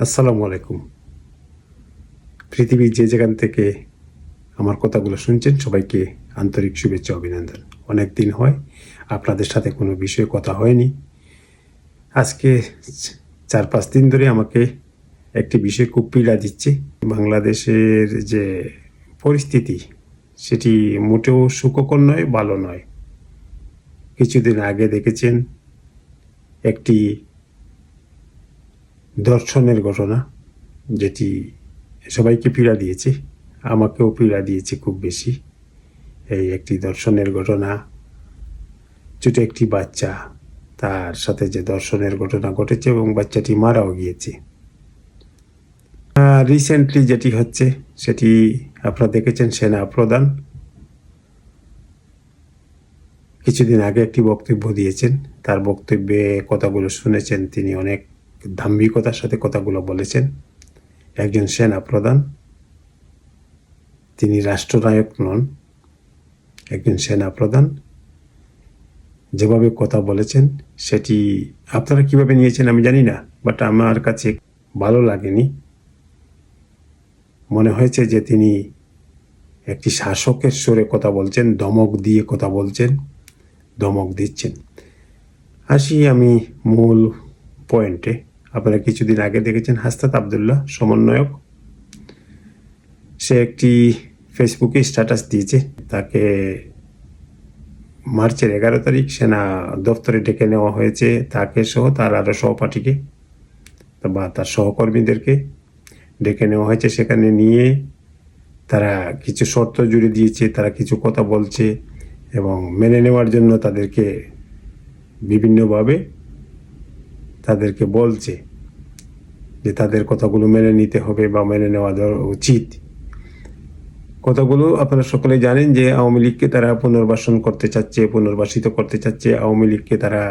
আসসালামু আলাইকুম। পৃথিবীর যে যেখান থেকে আমার কথাগুলো শুনছেন, সবাইকে আন্তরিক শুভেচ্ছা, অভিনন্দন। অনেক দিন হয় আপনাদের সাথে কোনো বিষয়ে কথা হয়নি। আজকে চার পাঁচ দিন ধরে আমাকে একটি বিষয় খুব পীড়া দিচ্ছে। বাংলাদেশের যে পরিস্থিতি, সেটি মোটেও সুখকর নয়, ভালো নয়। কিছুদিন আগে দেখেছেন একটি দর্শনের ঘটনা, যেটি সবাইকে পীড়া দিয়েছে, আমাকেও পীড়া দিয়েছে খুব বেশি। এই একটি দর্শনের ঘটনা, ছোটো একটি বাচ্চা, তার সাথে যে দর্শনের ঘটনা ঘটেছে এবং বাচ্চাটি মারাও গিয়েছে। রিসেন্টলি যেটি হচ্ছে, সেটি আপনারা দেখেছেন সেনা প্রধান। কিছুদিন আগে একটি বক্তব্য দিয়েছেন, তার বক্তব্যে কথাগুলো শুনেছেন তিনি অনেক। দাম্ভিকতার সাথে কথাগুলো বলেছেন। একজন সেনা প্রধান তিনি রাষ্ট্রনায়ক নন। একজন সেনা প্রধান যেভাবে কথা বলেছেন, সেটি আপনারা কীভাবে নিয়েছেন আমি জানি না বাট আমার কাছে ভালো লাগেনি। মনে হয়েছে যে তিনি একটি শাসকের সুরে কথা বলছেন, দমক দিয়ে কথা বলছেন, দমক দিচ্ছেন। আসি আমি মূল পয়েন্টে আপনারা কিছুদিন আগে দেখেছেন হাস্তাত আবদুল্লাহ, সমন্বয়ক। সে একটি ফেসবুকে স্ট্যাটাস দিয়েছে, তাকে মার্চের এগারো তারিখ সেনা দপ্তরে ডেকে নেওয়া হয়েছে, তাকে সহ তার আরও সহপাঠীকে বা তার সহকর্মীদেরকে ডেকে নেওয়া হয়েছে। সেখানে নিয়ে তারা কিছু শর্ত জুড়ে দিয়েছে, তারা কিছু কথা বলছে এবং মেনে নেওয়ার জন্য তাদেরকে বিভিন্নভাবে তাদেরকে বলছে যে তাদের কথাগুলো মেনে নিতে হবে বা মেনে নেওয়া উচিত। কথাগুলো আপনারা সকলে জানেন যে আওয়ামী লীগকে তারা পুনর্বাসন করতে চাচ্ছে, পুনর্বাসিত করতে চাচ্ছে। আওয়ামী লীগকে তারা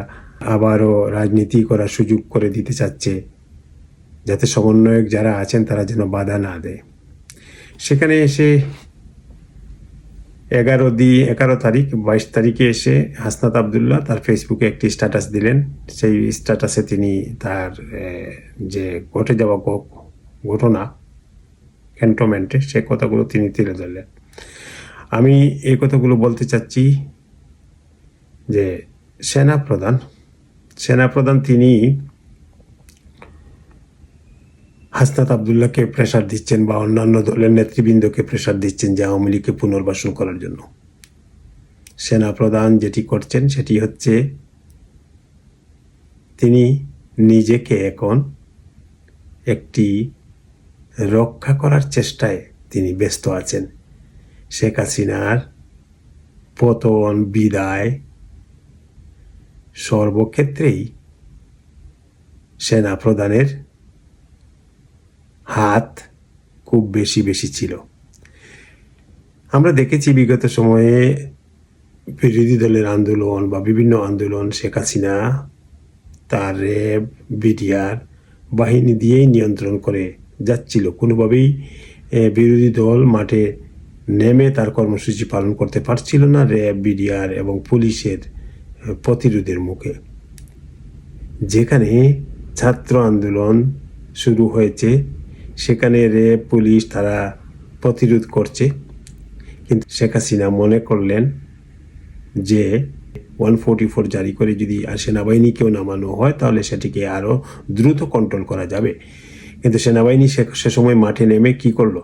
আবারও রাজনীতি করার সুযোগ করে দিতে চাচ্ছে। যাতে সমন্বয়ক যারা আছেন তারা যেন বাধা না দেয়। সেখানে এসে এগারো দি, এগারো তারিখ, বাইশ তারিখে এসে হাসনাত আবদুল্লাহ তার ফেসবুকে একটি স্ট্যাটাস দিলেন। সেই স্ট্যাটাসে তিনি তার যে ঘটে যাওয়া ঘটনা ক্যান্টনমেন্টে সে কথাগুলো তিনি তুলে ধরলেন। আমি এই কথাগুলো বলতে চাচ্ছি যে সেনা প্রধান সেনা প্রধান তিনি হাসনাত আবদুল্লাহকে প্রেশার দিচ্ছেন বা অন্যান্য দলের নেতৃবৃন্দকে প্রেশার দিচ্ছেন যে আওয়ামী লীগকে পুনর্বাসন করার জন্য। সেনা প্রধান যেটি করছেন সেটি হচ্ছে, তিনি নিজেকে এখন একটি রক্ষা করার চেষ্টায় তিনি ব্যস্ত আছেন। শেখ হাসিনার পতন বিদায় সর্বক্ষেত্রেই সেনা প্রধানের হাত খুব বেশি বেশি ছিল। আমরা দেখেছি বিগত সময়ে বিরোধী দলের আন্দোলন বা বিভিন্ন আন্দোলন শেখ হাসিনা, তার র্যাব, বিডিআর বাহিনী দিয়েই নিয়ন্ত্রণ করে যাচ্ছিল। কোনোভাবেই বিরোধী দল মাঠে নেমে তার কর্মসূচি পালন করতে পারছিল না র্যাব, বিডিআর এবং পুলিশের প্রতিরোধের মুখে। যেখানে ছাত্র আন্দোলন শুরু হয়েছে সেখানে র্যাব পুলিশ তারা প্রতিরোধ করছে। কিন্তু শেখ হাসিনা মনে করলেন যে ওয়ান ফোরটি ফোর জারি করে যদি আর সেনাবাহিনীকেও নামানো হয়, তাহলে সেটিকে আরও দ্রুত কন্ট্রোল করা যাবে। কিন্তু সেনাবাহিনী সে সময় মাঠে নেমে কি করল?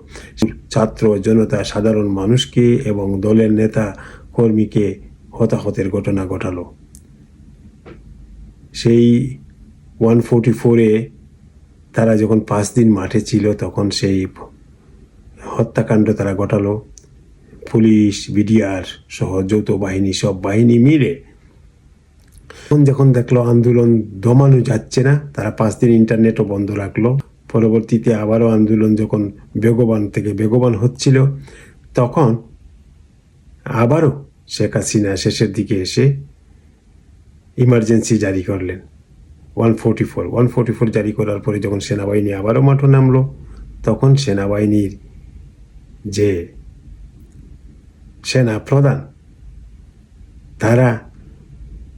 ছাত্র, জনতা, সাধারণ মানুষকে এবং দলের নেতা কর্মীকে হতাহতের ঘটনা ঘটালো। সেই ওয়ান ফোরটি ফোরে তারা যখন পাঁচ দিন মাঠে ছিল, তখন সেই হত্যাকাণ্ড তারা ঘটালো। পুলিশ, বিডিআর সহ যৌথ বাহিনী, সব বাহিনী মিলে। তখন যখন দেখল আন্দোলন দমানো যাচ্ছে না, তারা পাঁচ দিন ইন্টারনেটও বন্ধ রাখল। পরবর্তীতে আবারও আন্দোলন যখন বেগবান থেকে বেগবান হচ্ছিল, তখন আবারও শেখ হাসিনা শেষের দিকে এসে ইমার্জেন্সি জারি করলেন। One forty four. One forty four জারি করার পরে যখন সেনাবাহিনী আবারও মাঠে নামলো, তখন সেনাবাহিনীর যে সেনা প্রধান তারা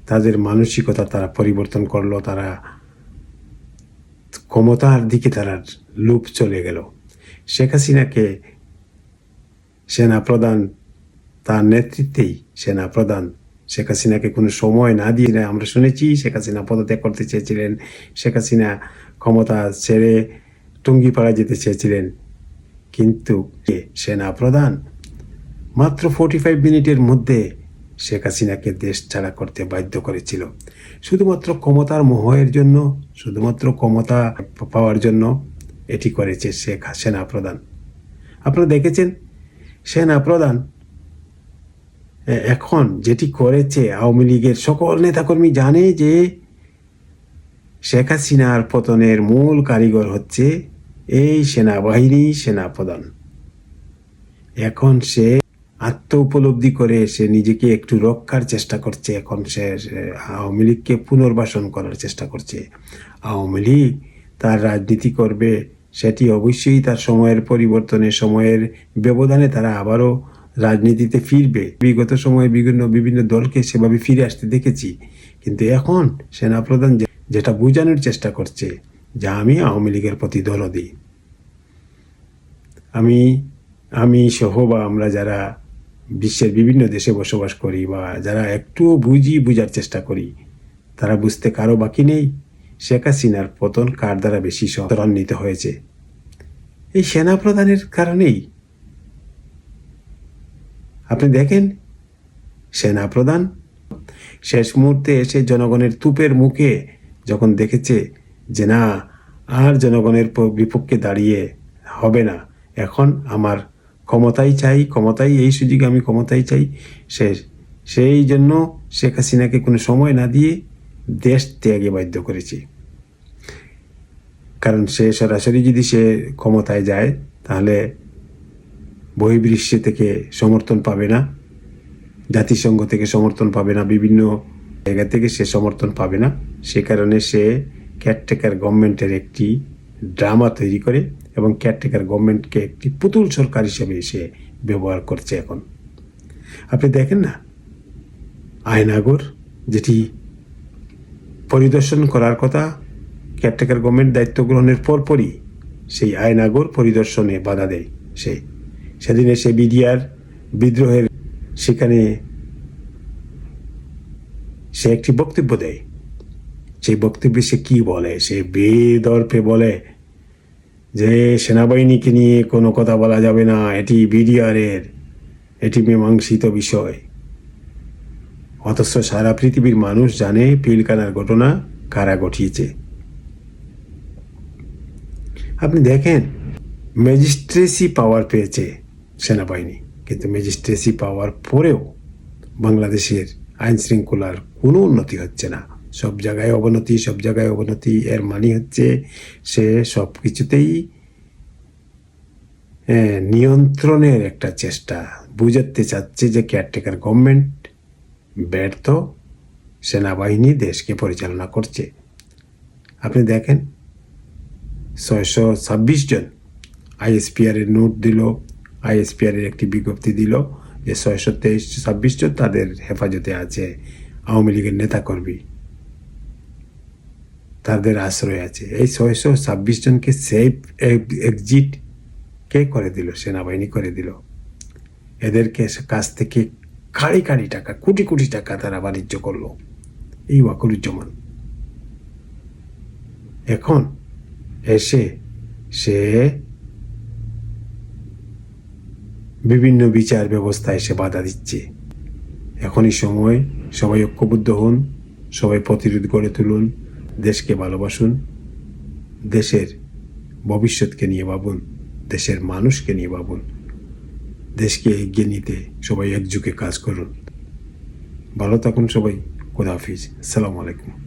তাদের মানসিকতা তারা পরিবর্তন করল, তারা ক্ষমতার দিকে তারা লুপ চলে গেল। শেখ হাসিনাকে সেনাপ্রধান তার নেতৃত্বেই সেনাপ্রধান শেখ হাসিনাকে কোনো সময় না দিয়ে আমরা শুনেছি শেখ হাসিনা পদত্যাগ করতে চেয়েছিলেন। শেখ হাসিনা ক্ষমতা ছেড়ে টুঙ্গিপাড়া যেতে চেয়েছিলেন। কিন্তু কে? সেনা প্রধান মাত্র ফোর্টি ফাইভ মিনিটের মধ্যে শেখ হাসিনাকে দেশ ছাড়া করতে বাধ্য করেছিল। শুধুমাত্র ক্ষমতার মোহের জন্য, শুধুমাত্র ক্ষমতা পাওয়ার জন্য এটি করেছে শেখ সেনা প্রধান। আপনারা দেখেছেন? সেনা প্রধান এখন যেটি করেছে আওয়ামী লীগের সকল নেতাকর্মী জানে যে শেখ হাসিনার পতনের মূল কারিগর হচ্ছে এই সেনাবাহিনী সেনাপ্রধান। এখন সে আত্ম উপলব্ধি করে সে নিজেকে একটু রক্ষার চেষ্টা করছে, এখন সে আওয়ামী লীগকে পুনর্বাসন করার চেষ্টা করছে। আওয়ামী লীগ তার রাজনীতি করবে, সেটি অবশ্যই তার সময়ের পরিবর্তনে সময়ের ব্যবধানে তারা আবারও রাজনীতিতে ফিরবে। বিগত সময়ে বিভিন্ন বিভিন্ন দলকে সেভাবে ফিরে আসতে দেখেছি। কিন্তু এখন সেনাপ্রধান যেটা বোঝানোর চেষ্টা করছে, যে আমি আওয়ামী লীগের প্রতি দরদি আমি আমি সহ বা আমরা যারা বিশ্বের বিভিন্ন দেশে বসবাস করি বা যারা একটু বুঝি, বুঝার চেষ্টা করি, তারা বুঝতে কারও বাকি নেই। শেখ হাসিনার পতন কার দ্বারা বেশি ত্বরান্বিত হয়েছে? এই সেনা প্রধানের কারণেই আপনি দেখেন? সেনা প্রধান। শেষ মুহূর্তে এসে জনগণের তুপের মুখে যখন দেখেছে যে না, আর জনগণের বিপক্ষে দাঁড়িয়ে হবে না। এখন আমার ক্ষমতাই চাই, ক্ষমতাই এই সুযোগে আমি ক্ষমতাই চাই। সে সেই জন্য শেখ হাসিনাকে কোনো সময় না দিয়ে দেশ ত্যাগে বাধ্য করেছি। কারণ সে সরাসরি যদি সে ক্ষমতায় যায়, তাহলে বহির্বিশ্ব থেকে সমর্থন পাবে না, জাতিসংঘ থেকে সমর্থন পাবে না, বিভিন্ন জায়গা থেকে সে সমর্থন পাবে না। সে কারণে সে কেয়ারটেকার গভর্নমেন্টের একটি ড্রামা তৈরি করে এবং কেয়ারটেকার গভর্নমেন্টকে একটি পুতুল সরকার হিসেবে সে ব্যবহার করছে এখন। আপনি দেখেন না? আয়নাগর, যেটি পরিদর্শন করার কথা কেয়ারটেকার গভর্নমেন্ট দায়িত্ব গ্রহণের পরপরই সেই আয়নাগর পরিদর্শনে বাধা দেয় সে। সেদিনে সে বিডিআর বিদ্রোহের সেখানে সে একটি বক্তব্য দেয়। সেই বক্তব্যে সে কি বলে? সে বেদর্পে বলে যে, সেনাবাহিনীকে নিয়ে কোনো কথা বলা যাবে না, এটি বিডিআরের, এটি মীমাংসিত বিষয়। অথচ সারা পৃথিবীর মানুষ জানে পিলকানার ঘটনা কারা ঘটিয়েছে। আপনি দেখেন, ম্যাজিস্ট্রেসি পাওয়ার পেয়েছে। সেনাবাহিনী, কিন্তু ম্যাজিস্ট্রেসি পাওয়ার পরেও বাংলাদেশের আইন শৃঙ্খলার কোনো উন্নতি হচ্ছে না। সব জায়গায় অবনতি, সব জায়গায় অবনতি, এর মানে হচ্ছে সে সব কিছুতেই নিয়ন্ত্রণের একটা চেষ্টা। বুঝাতে চাচ্ছে যে কেয়ারটেকার গভর্নমেন্ট ব্যর্থ, সেনাবাহিনী দেশকে পরিচালনা করছে। আপনি দেখেন, ছয়শো ছাব্বিশ জন আইএসপিআর এর নোট দিল আইএসপিআর এর একটি বিজ্ঞপ্তি দিল যে ছয়শো তেইশ ছাব্বিশ জন তাদের হেফাজতে আছে আওয়ামী লীগের নেতাকর্মী। তাদের আশ্রয় আছে। এই ছয়শো ছাব্বিশ জনকে সেফ এক্সিট কে করে দিল? সেনাবাহিনী করে দিল। এদেরকে কাছ থেকে কাড়ি কাড়ি টাকা, কোটি কোটি টাকা তারা বাণিজ্য করল। এই ওয়াকুরুজ্জামান। এখন এসে সে বিভিন্ন বিচার ব্যবস্থা এসে বাধা দিচ্ছে। এখনই সময়, সবাই ঐক্যবদ্ধ হন, সবাই প্রতিরোধ গড়ে তুলুন, দেশকে ভালোবাসুন, দেশের ভবিষ্যৎকে নিয়ে ভাবুন, দেশের মানুষকে নিয়ে ভাবুন, দেশকে এগিয়ে নিতে সবাই একযুগে কাজ করুন। ভালো থাকুন সবাই, খোদা হাফিজ। আসসালামু আলাইকুম।